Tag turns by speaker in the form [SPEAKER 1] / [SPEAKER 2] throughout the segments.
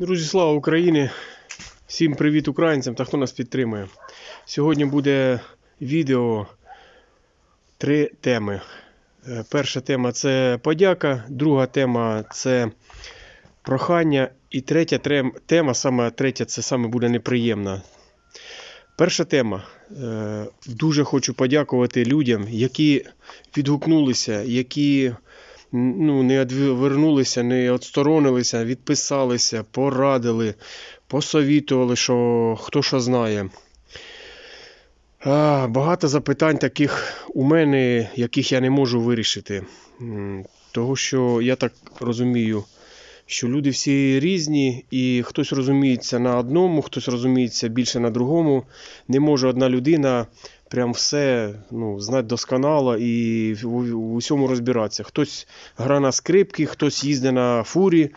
[SPEAKER 1] Друзі, слава Україні! Всім привіт українцям та хто нас підтримує. Сьогодні буде відео три теми. Е, Перша тема це подяка, друга тема це прохання. І третя тема, саме третя, це саме буде неприємна. Перша тема. Е, Дуже хочу подякувати людям, які відгукнулися, які ну, не відвернулися, не відсторонилися, відписалися, порадили, посовітували, що хто що знає. А, багато запитань таких у мене, яких я не можу вирішити. Того, що я так розумію, що люди всі різні, і хтось розуміється на одному, хтось розуміється більше на другому. Не може одна людина прям все ну, знати досконало і в, усьому розбиратися. Хтось гра на скрипки, хтось їздить на фурі,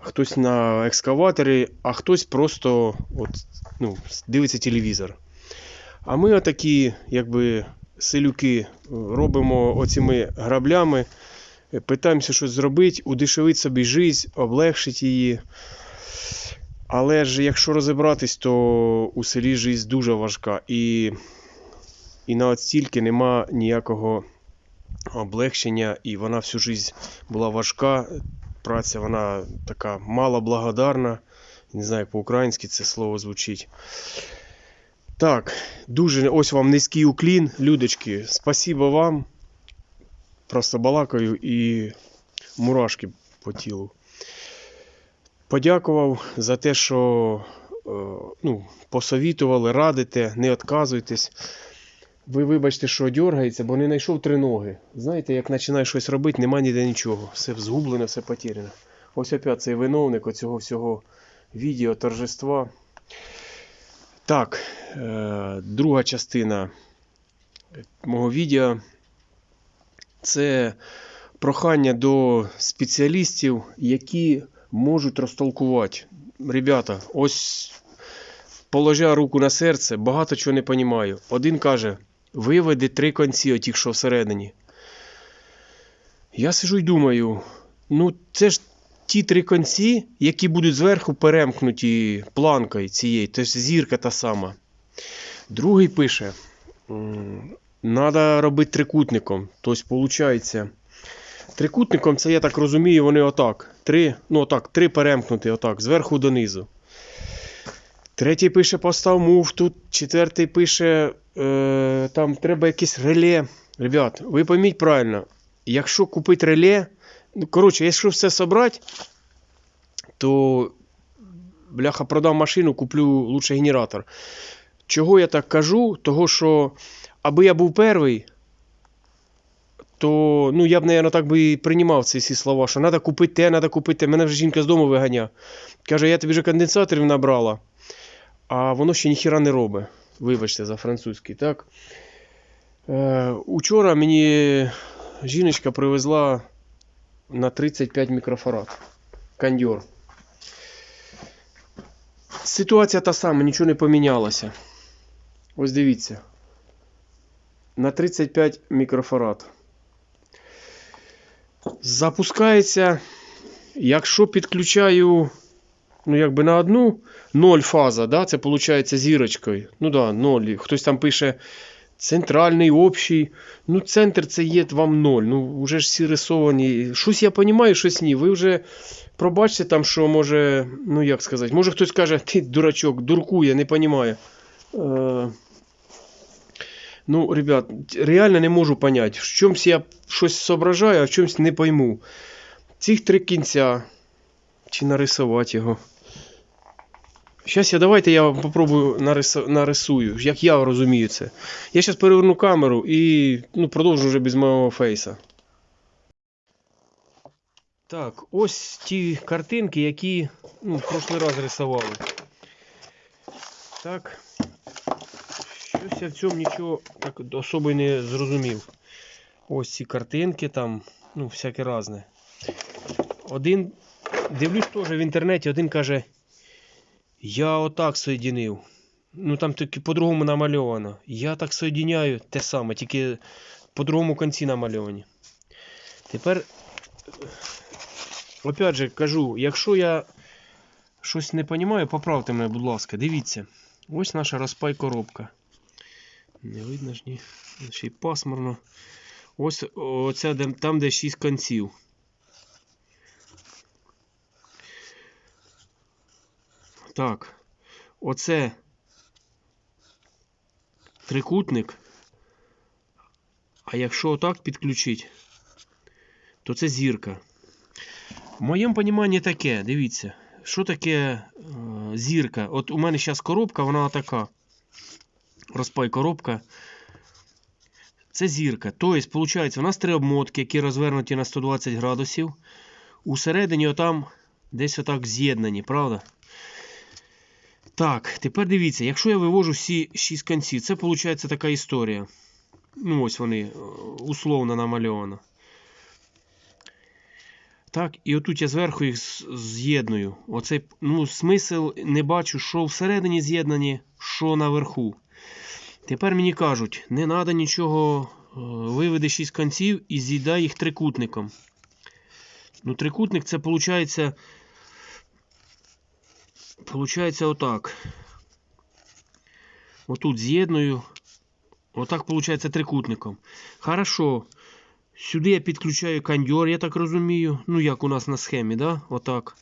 [SPEAKER 1] хтось на екскаваторі, а хтось просто от, ну, дивиться телевізор. А ми отакі, якби селюки, робимо оціми граблями, е, питаємося щось зробити, удешевити собі життя, облегшити її. Але ж якщо розібратись, то у селі життя дуже важка. І, і на от стільки нема ніякого облегшення, і вона всю життя була важка. Праця вона така малоблагодарна. Не знаю, як по-українськи це слово звучить. Так, дуже ось вам низький уклін, людочки. Спасибо вам. Просто балакаю і мурашки по тілу. Подякував за те, що е, ну, посовітували, радите, не відказуйтесь. Ви вибачте, що дергається, бо не знайшов три ноги. Знаєте, як починаєш щось робити, нема ніде нічого. Все згублене, все потеряно. Ось опять цей виновник оцього всього відео, торжества. Так, е, друга частина мого відео це прохання до спеціалістів, які можуть розтолкувати. Ребята, ось положа руку на серце, багато чого не розумію. Один каже, виведи три конці, отіх, що всередині. Я сижу і думаю, ну це ж ті три конці, які будуть зверху перемкнуті планкою цієї, тобто зірка та сама. Другий пише, треба робити трикутником. Тобто, виходить, трикутником це, я так розумію, вони отак. Три, ну отак, три перемкнуті, отак, зверху донизу. Третій пише, постав муфту. Четвертий пише, е, там треба якесь реле. Ребят, ви пойміть правильно, якщо купити реле, ну, коротше, якщо все собрати, то бляха продам машину, куплю лучше генератор. Чого я так кажу? Того, що аби я був перший, то ну, я б, мабуть, так би і приймав ці всі слова, що треба купити те, треба купити. Мене вже жінка з дому виганя. Каже, я тобі вже конденсаторів набрала, а воно ще ніхіра не робить. Вибачте за французький, так? Е, учора мені жіночка привезла на 35 мікрофарад. Кондьор. Ситуація та сама, нічого не помінялося. Ось дивіться. На 35 мікрофарад. Запускається. Якщо підключаю, ну, якби на одну 0 фаза, да, це виходить зірочкою. Ну да, 0. Хтось там пише центральний, общий. Ну, центр це є вам 0. Ну, вже ж всі рисовані. Щось я розумію, щось ні. Ви вже пробачте там, що може, ну як сказати, може хтось каже, ти дурачок, дуркує, не розуміє. Е, ну, ребят, реально не можу поняти. В чомусь я щось соображаю, а в чомусь не пойму. Цих три кінця. Чи нарисувати його. Зараз я давайте я вам попробую нарису, нарисую, як я розумію це. Я зараз переверну камеру і ну, продовжу вже без мого фейса. Так, ось ті картинки, які ну, в прошлий раз рисували. Так. Щось я в цьому нічого так особо не зрозумів. Ось ці картинки там, ну, всяке разне. Один, дивлюсь теж в інтернеті, один каже, я отак соєдинив. Ну там тільки по-другому намальовано. Я так соєдиняю те саме, тільки по другому кінці намальовані. Тепер, опять же, кажу, якщо я щось не розумію, поправте мене, будь ласка. Дивіться. Ось наша розпай коробка. Не видно ж ні. Ще й пасмурно. Ось оця, там, де 6 конців. Так. Оце трикутник. А якщо отак підключити, то це зірка. В моєму розумінні таке, дивіться, що таке е, зірка. От у мене зараз коробка, вона така. Розпай коробка. Це зірка. Тобто, виходить, у нас три обмотки, які розвернуті на 120 градусів. Усередині отам десь отак з'єднані, правда? Так, тепер дивіться, якщо я вивожу всі 6 конців, це виходить така історія. Ну, ось вони е, условно намальовано. Так, і отут я зверху їх з'єдную. Оцей, ну, смисл не бачу, що всередині з'єднані, що наверху. Тепер мені кажуть, не треба нічого, е, виведи 6 конців і з'їдай їх трикутником. Ну, трикутник це виходить. Получається отак. Отут з'єдную. Отак виходить трикутником. Хорошо. Сюди я підключаю кондьор, я так розумію. Ну, як у нас на схемі, да? Отак.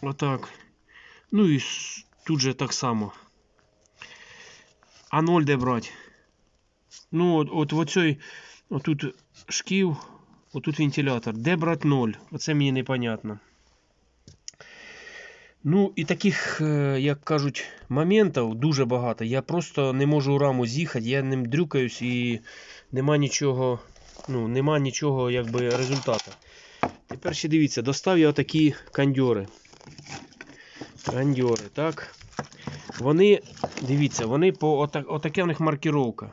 [SPEAKER 1] Отак. Ну і тут же так само. А ноль де брати? Ну, от, от в отут шків, отут вентилятор. Де брати ноль? Оце мені непонятно. Ну, і таких, е, як кажуть, моментів дуже багато. Я просто не можу у раму з'їхати, я ним дрюкаюсь і нема нічого, ну, нема нічого якби результату. Тепер ще дивіться, достав я отакі кандьори. Кандьори, так. Вони, дивіться, вони по отак, отаке в них маркіровка.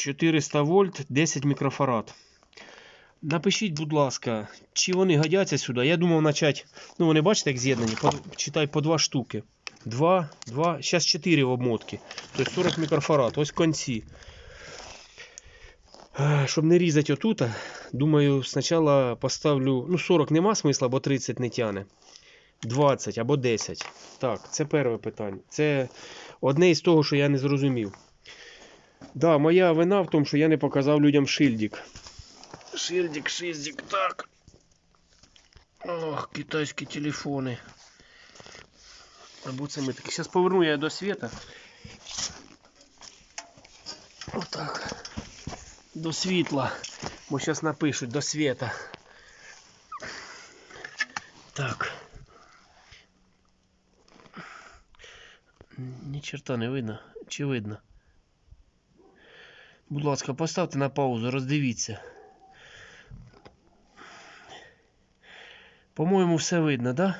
[SPEAKER 1] 400 вольт, 10 мікрофарад. Напишіть, будь ласка, чи вони годяться сюди. Я думав почати. Ну, вони бачите, як з'єднані. Читай по два штуки. Два, два, зараз 4 обмотки. Тобто 40 мікрофарад. Ось конці. Е, Щоб не різати отут, думаю, спочатку поставлю. Ну, 40 нема смисла, бо 30 не тяне. 20 або 10. Так, це перше питання. Це одне із того, що я не зрозумів. Да, моя вина в тому, що я не показав людям шильдик. Шильдик, шильдик, так. Ох, китайські телефони. Або це ми такі. Зараз поверну я до світа. Отак. До світла. Бо зараз напишуть до світа. Так. Ні черта не видно. Чи видно? Будь ласка, поставте на паузу, роздивіться. По-моєму, все видно, да?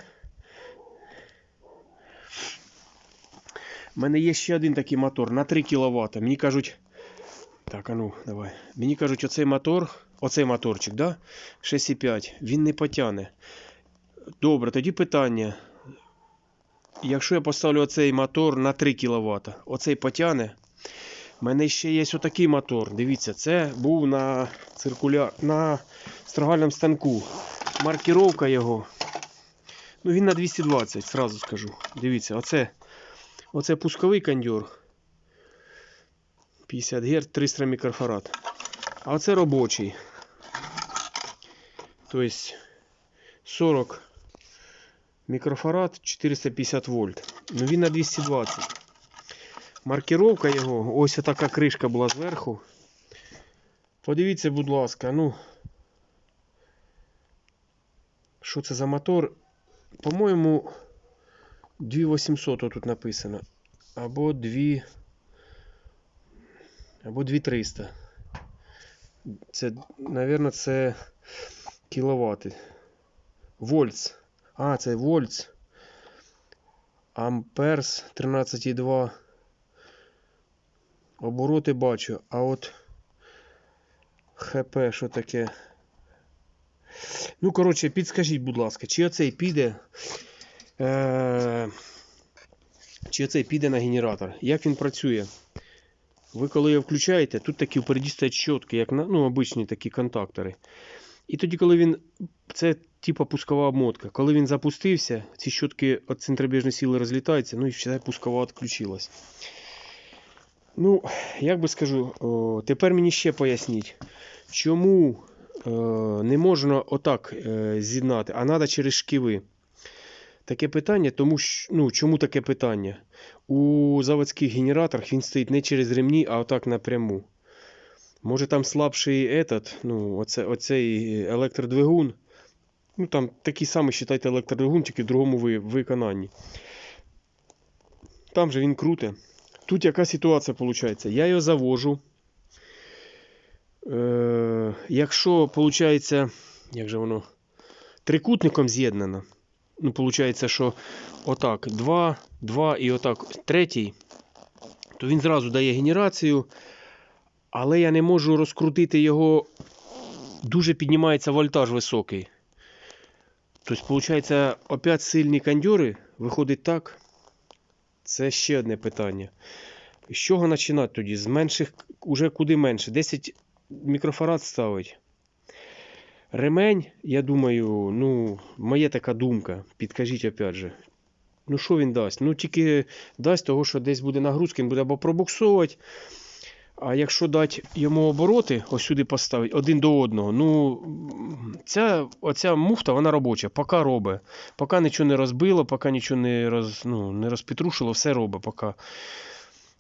[SPEAKER 1] У мене є ще один такий мотор на 3 кВт. Мені кажуть. Так, а ну, давай. Мені кажуть, оцей мотор, оцей моторчик, да? 6,5, він не потягне. Добре, тоді питання. Якщо я поставлю оцей мотор на 3 кВт, оцей потягне. У мене ще є отакий мотор. Дивіться, це був на циркуляр... на строгальному станку. Маркіровка його. Ну він на 220, сразу скажу. Дивіться, оце, оце пусковий кондьор. 50 Гц, 300 мікрофарад. А оце робочий. Тобто 40 мікрофарад, 450 вольт. Ну він на 220. Маркіровка його, ось така кришка була зверху. Подивіться, будь ласка, ну. Що це за мотор? По-моєму, 2800 тут написано. Або 2. Або 2300. Це, мабуть, це кіловати. Вольтс. А, це вольтс. Амперс 13,2. Обороти бачу, а от ХП, що таке? Ну, коротше, підскажіть, будь ласка, чи оцей піде. Е, чи оцей піде на генератор? Як він працює? Ви коли його включаєте, тут такі впереді стоять щотки, як на ну, обичні такі контактори. І тоді, коли він. Це типа пускова обмотка. Коли він запустився, ці щотки від центробіжної сили розлітаються, ну і все пускова відключилась. Ну, як би скажу, о, тепер мені ще поясніть, чому е, не можна отак е, з'єднати, а треба через шківи. Таке питання, тому що, ну, чому таке питання? У заводських генераторах він стоїть не через ремні, а отак напряму. Може там слабший этот, ну, оце, оцей електродвигун. Ну там такий самий, вважайте, електродвигун, тільки в другому ви- виконанні. Там же він круте. Тут яка ситуація виходить? Я його завожу. Е, якщо виходить, як же воно, трикутником з'єднано. Ну, виходить, що отак, 2, 2 і отак третій, то він зразу дає генерацію, але я не можу розкрутити його. Дуже піднімається вольтаж високий. Тобто, виходить, опять сильні кондьори виходить так. Це ще одне питання. З чого починати тоді? З менших, уже куди менше? 10 мікрофарад ставить. Ремень, я думаю, ну, моя така думка, підкажіть опять же. Ну, що він дасть? Ну, тільки дасть того, що десь буде нагрузка, він буде або пробуксовувати. А якщо дати йому обороти, ось сюди поставити один до одного, ну ця оця муфта, вона робоча, поки робить. Поки нічого не розбило, поки нічого не, роз, ну, не розпетрушило, все робить. Поки.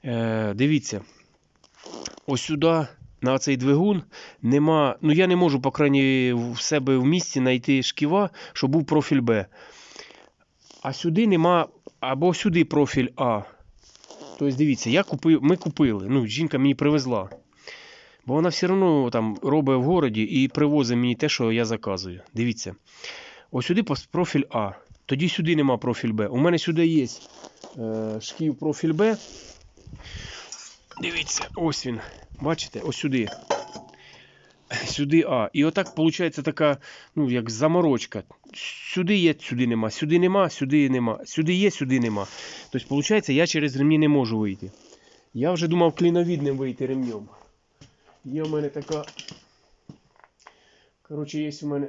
[SPEAKER 1] Е, дивіться, ось сюди, на цей двигун, нема. Ну я не можу, по крайній в себе в місті знайти шківа, щоб був профіль Б. А сюди нема, або сюди профіль А. Тобто, дивіться, я купив, ми купили. Ну, жінка мені привезла. Бо вона все одно там робить в городі і привозить мені те, що я заказую. Дивіться. Ось сюди профіль А. Тоді сюди нема профіль Б. У мене сюди є е, шків профіль Б. Дивіться, ось він. Бачите, ось сюди. Сюди А. І отак виходить така, ну, як заморочка. Сюди є, сюди нема, сюди нема, сюди нема, сюди є, сюди нема. Тобто, виходить, я через ремні не можу вийти. Я вже думав кліновідним вийти ремнем. Є у мене така. Коротше, є у мене.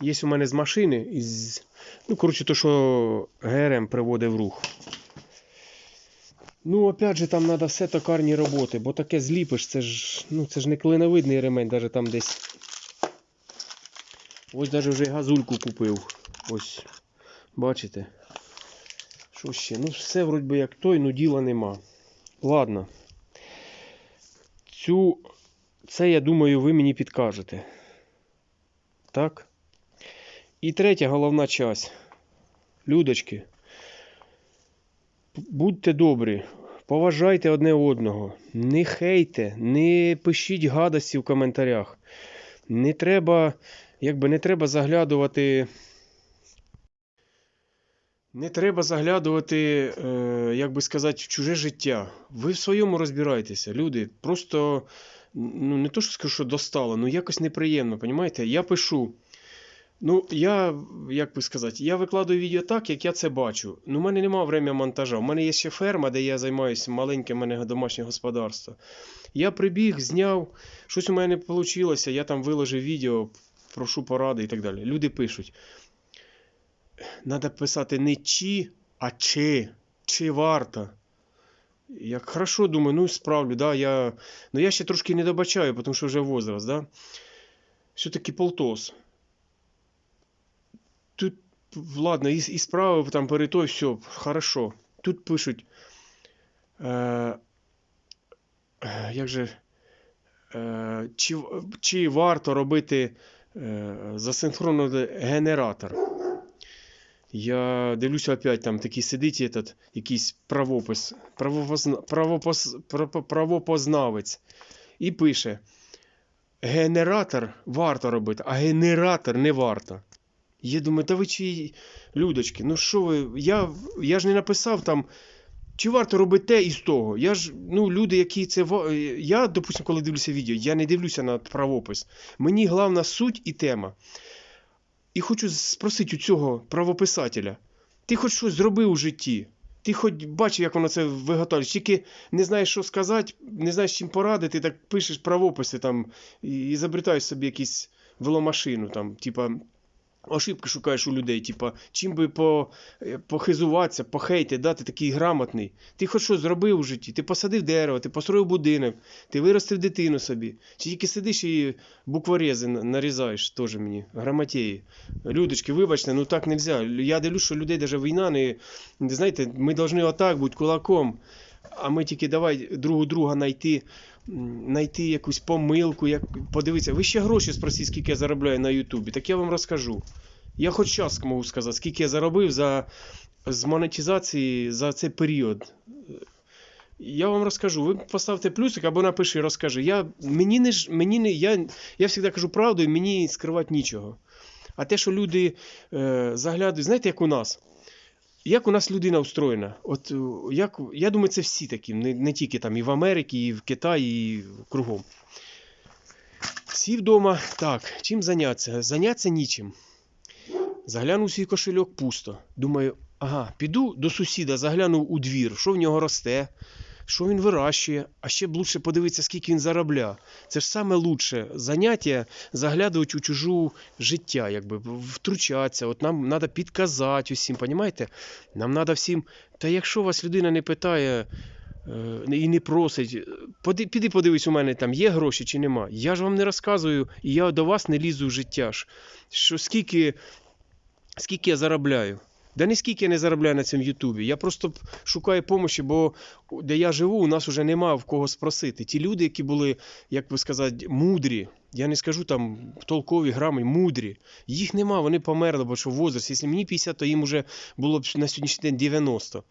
[SPEAKER 1] Є у мене з машини із. Ну, коротше, то, що ГРМ приводить в рух. Ну, опять же, там треба все токарні роботи, бо таке зліпиш, це ж, ну, це ж не клиновидний ремень, навіть там десь. Ось навіть вже газульку купив. Ось. Бачите? Що ще? Ну, все вроді би як той, ну діла нема. Ладно. Цю. Це, я думаю, ви мені підкажете. Так? І третя головна часть. Людочки. Будьте добрі, поважайте одне одного. Не хейте, не пишіть гадості в коментарях. Не треба, якби не треба заглядувати. Не треба заглядувати, е, як би сказати, в чуже життя. Ви в своєму розбирайтеся, люди. Просто, ну не то, що скажу, що достало, ну якось неприємно, понімаєте? Я пишу. Ну, я, як би сказати, я викладаю відео так, як я це бачу. Ну, у мене немає времени монтажа. У мене є ще ферма, де я займаюся маленьке мене домашнє господарство. Я прибіг, зняв, щось у мене не вийшло, я там виложив відео, прошу поради і так далі. Люди пишуть. Треба писати не чи, а чи. Чи варто. Як хорошо думаю, ну справлю, да, я. Ну я ще трошки не добачаю, тому що вже возраст, да. Все-таки полтос. Тут, ладно, і, і справив там перетой, все, хорошо. Тут пишуть. Е, е, як же. Е, чи, чи варто робити е, засинхронний генератор? Я дивлюся опять там такий сидить этот, якийсь правопис, правопозна, правопознавець і пише: Генератор варто робити, а генератор не варто. Я думаю, та ви чи людочки, ну що ви, я, я ж не написав там, чи варто робити те із того. Я ж, ну, люди, які це. Я, допустимо, коли дивлюся відео, я не дивлюся на правопис. Мені головна суть і тема. І хочу спросити у цього правописателя: ти хоч щось зробив у житті? Ти хоч бачив, як воно це виготовлює, тільки не знаєш, що сказати, не знаєш, чим порадити, так пишеш правописи там і, і забритаєш собі якусь веломашину, там, типа. Ошибки шукаєш у людей, типа, чим би по, е, похизуватися, похейти, да, ти такий грамотний. Ти хоч щось зробив у житті, ти посадив дерево, ти построїв будинок, ти виростив дитину собі. Чи тільки сидиш і букворези нарізаєш теж мені, грамотеї. Людочки, вибачте, ну так не нельзя. Я дивлюсь, що людей навіть війна не, знаєте, ми повинні отак бути кулаком. А ми тільки давай другу друга знайти, знайти якусь помилку, як, подивитися. Ви ще гроші спросіть, скільки я заробляю на Ютубі, так я вам розкажу. Я хоч час можу сказати, скільки я заробив за, з монетизації за цей період. Я вам розкажу. Ви поставте плюсик або напиши, розкажи. Я, мені не, мені не, я, я завжди кажу правду, і мені скривати нічого. А те, що люди е, заглядують, знаєте, як у нас? Як у нас людина устроєна? От е, як, я думаю, це всі такі, не, не тільки там і в Америці, і в Китаї, і кругом. Всі вдома, так, чим зайнятися? Зайнятися нічим. Заглянув свій кошельок пусто. Думаю, ага, піду до сусіда, загляну у двір, що в нього росте, що він вирощує, а ще б лучше подивитися, скільки він заробляє. Це ж саме лучше заняття заглядувати у чужу життя, якби втручатися. От нам треба підказати усім, понімаєте? Нам треба всім. Та якщо вас людина не питає е, і не просить, піди подивись, у мене там є гроші чи нема. Я ж вам не розказую, і я до вас не лізу в життя ж. Що скільки, скільки я заробляю. Да не я не заробляю на цьому Ютубі. Я просто шукаю допомоги, бо де я живу, у нас вже нема в кого спросити. Ті люди, які були, як би сказати, мудрі, я не скажу там толкові грами, мудрі. Їх нема, вони померли, бо що возраст. Якщо мені 50, то їм вже було б на сьогоднішній день 90.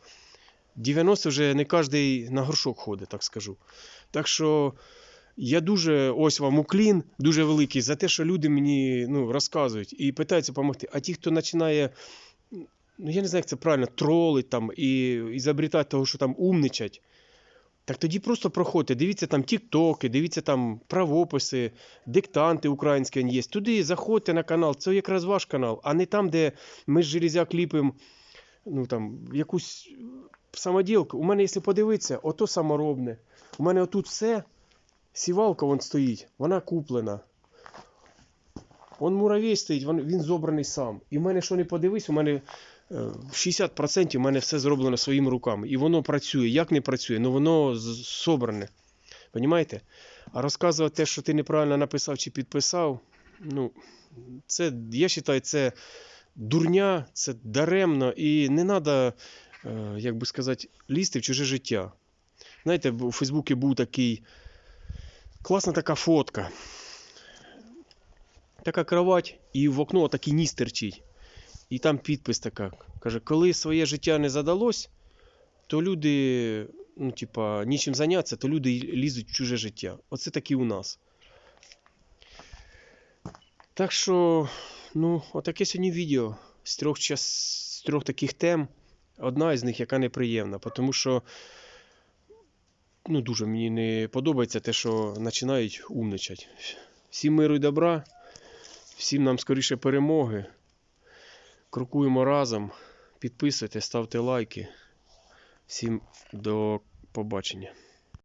[SPEAKER 1] 90 вже не кожен на горшок ходить, так скажу. Так що я дуже ось вам уклін, дуже великий за те, що люди мені ну, розказують і питаються допомогти. А ті, хто починає, ну я не знаю, як це правильно, тролить там і, і забрітати того, що там умничать. Так тоді просто проходьте, дивіться там тіктоки, дивіться там правописи, диктанти українські є. Туди заходьте на канал, це якраз ваш канал, а не там, де ми з железяк ліпимо ну, там, якусь самоділку. У мене, якщо подивитися, ото саморобне. У мене отут все, сівалка вон стоїть, вона куплена. Вон муравей стоїть, він, зобраний сам. І в мене, що не подивись, у мене 60% у мене все зроблено своїми руками. І воно працює. Як не працює? Ну воно собране. Понімаєте? А розказувати те, що ти неправильно написав чи підписав, ну, це, я вважаю, це дурня, це даремно і не треба, як би сказати, лізти в чуже життя. Знаєте, у Фейсбуці був такий класна така фотка. Така кровать, і в окно такий ніс терчить. І там підпис така. Каже, коли своє життя не задалось, то люди, ну, типа, нічим зайнятися, то люди лізуть в чуже життя. Оце такі у нас. Так що, ну, отаке сьогодні відео з трьох, час, з трьох таких тем. Одна із них, яка неприємна, тому що ну, дуже мені не подобається те, що починають умничати. Всім миру і добра, всім нам скоріше перемоги. Крокуємо разом. Підписуйтесь, ставте лайки. Всім до побачення.